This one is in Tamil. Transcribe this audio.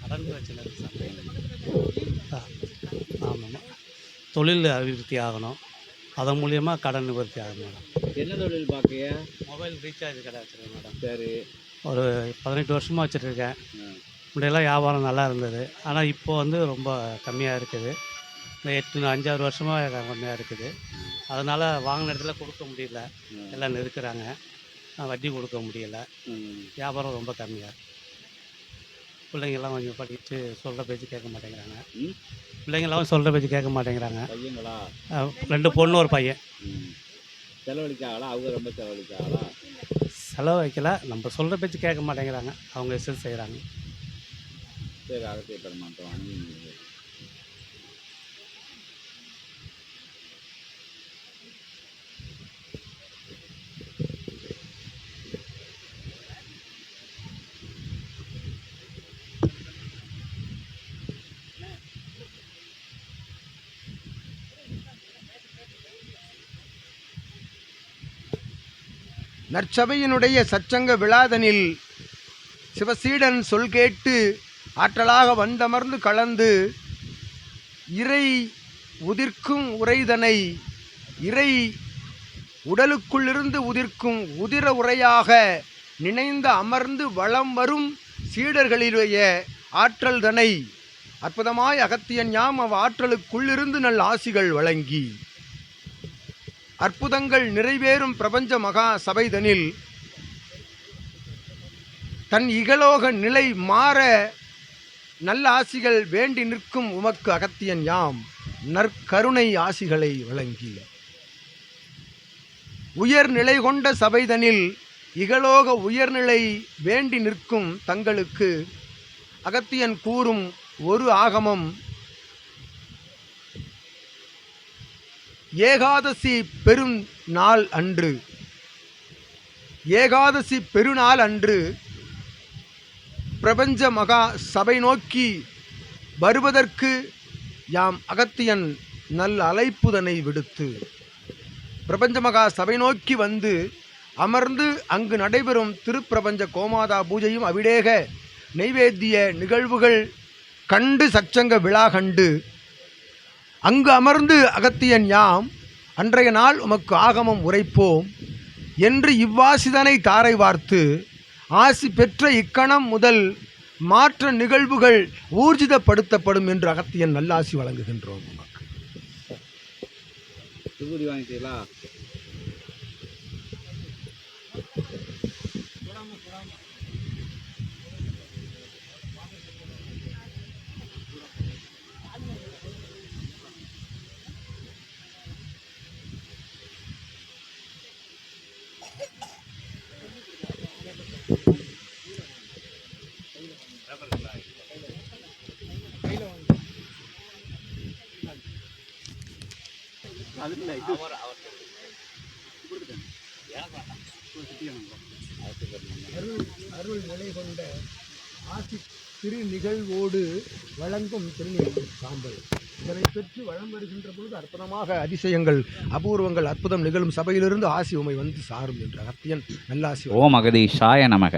கடன் பிரச்சனை இருக்குது ஆமாம் தொழில் அபிவிருத்தி ஆகணும். அதன் மூலியமாக கடன் நிவர்த்தி ஆகும் மேடம். என்ன தொழில் பார்க்கைய மொபைல் ரீசார்ஜ் கடை வச்சுருக்கேன் மேடம். சரி. ஒரு பதினெட்டு வருஷமாக வச்சுட்ருக்கேன். முன்னாடியெல்லாம் வியாபாரம் நல்லா இருந்தது. ஆனால் இப்போ வந்து ரொம்ப கம்மியாக இருக்குது. இந்த எட்டு அஞ்சாறு வருஷமாக கம்மியாக இருக்குது. அதனால் வாங்கின இடத்துல கொடுக்க முடியல. எல்லாம் நெருக்கிறாங்க. வட்டி கொடுக்க முடியல. வியாபாரம் ரொம்ப கம்மியாக இருக்கு பிள்ளைங்கெல்லாம் கொஞ்சம் படித்து சொல்கிற பேச்சு கேட்க மாட்டேங்கிறாங்க. ம். பிள்ளைங்கெல்லாம் சொல்கிற பேச்சு கேட்க மாட்டேங்கிறாங்க. பையங்களா? ரெண்டு பொண்ணு ஒரு பையன். செலவழிக்காங்களா அவங்க ரொம்ப செலவழிக்காங்களா செலவு வைக்கல நம்ம சொல்கிற பேச்சு கேட்க மாட்டேங்கிறாங்க. அவங்க எஸ்எல் செய்கிறாங்க சரி அகத்திய பெருமாட்டம் நற்சபையினுடைய சச்சங்க விழாதனில் சிவசீடன் சொல் கேட்டு ஆற்றலாக வந்தமர்ந்து கலந்து இறை உதிர்க்கும் உரைதனை இறை உடலுக்குள்ளிருந்து உதிர்க்கும் உதிர உரையாக நினைந்து அமர்ந்து வலம் வரும் சீடர்களிலேய ஆற்றல் தனை அற்புதமாய் அகத்தியன் யாம் அவ் ஆற்றலுக்குள்ளிருந்து நல் ஆசிகள் வழங்கி. அற்புதங்கள் நிறைவேறும் பிரபஞ்ச மகா சபைதனில் தன் இகலோக நிலை மாற நல்ல ஆசிகள் வேண்டி நிற்கும் உமக்கு அகத்தியன் யாம். நற்கருணை ஆசிகளை வழங்கி உயர்நிலை கொண்ட சபைதனில் இகலோக உயர்நிலை வேண்டி நிற்கும் தங்களுக்கு அகத்தியன் கூறும் ஒரு ஆகமம் ஏகாதசி பெரும் நாள் அன்று. ஏகாதசி பெருநாள் அன்று பிரபஞ்ச மகா சபை நோக்கி வருவதற்கு யாம் அகத்தியன் நல் அழைப்புதனை விடுத்து. பிரபஞ்ச மகா சபை நோக்கி வந்து அமர்ந்து அங்கு நடைபெறும் திருப்பிரபஞ்ச கோமாதா பூஜையும் அவிடேக நெய்வேத்திய நிகழ்வுகள் கண்டு சச்சங்க விழா கண்டு அங்கு அமர்ந்து அகத்தியன் யாம் அன்றைய நாள் உமக்கு ஆகமம் உரைப்போம் என்று இவ்வாசிதனை தாரை வார்த்து ஆசி பெற்ற இக்கணம் முதல் மாற்ற நிகழ்வுகள் ஊர்ஜிதப்படுத்தப்படும் என்று அகத்தியன் நல்லாசி வழங்குகின்றோம் உமக்கு. விபூதி வாங்கிட்டீங்களா அருள் அருள் நிலை கொண்ட ஆசி திரு நிகழ்வோடு வழங்கும் திருநீர் சாம்பல். இதனை பெற்று வளம் வருகின்ற பொழுது அற்புதமாக அதிசயங்கள் அபூர்வங்கள் அற்புதம் நிகழும் சபையிலிருந்து ஆசி உமை வந்து சாரும் என்று அகத்தியன் நல்லாசி ஓம் அகதீஷாய நமக.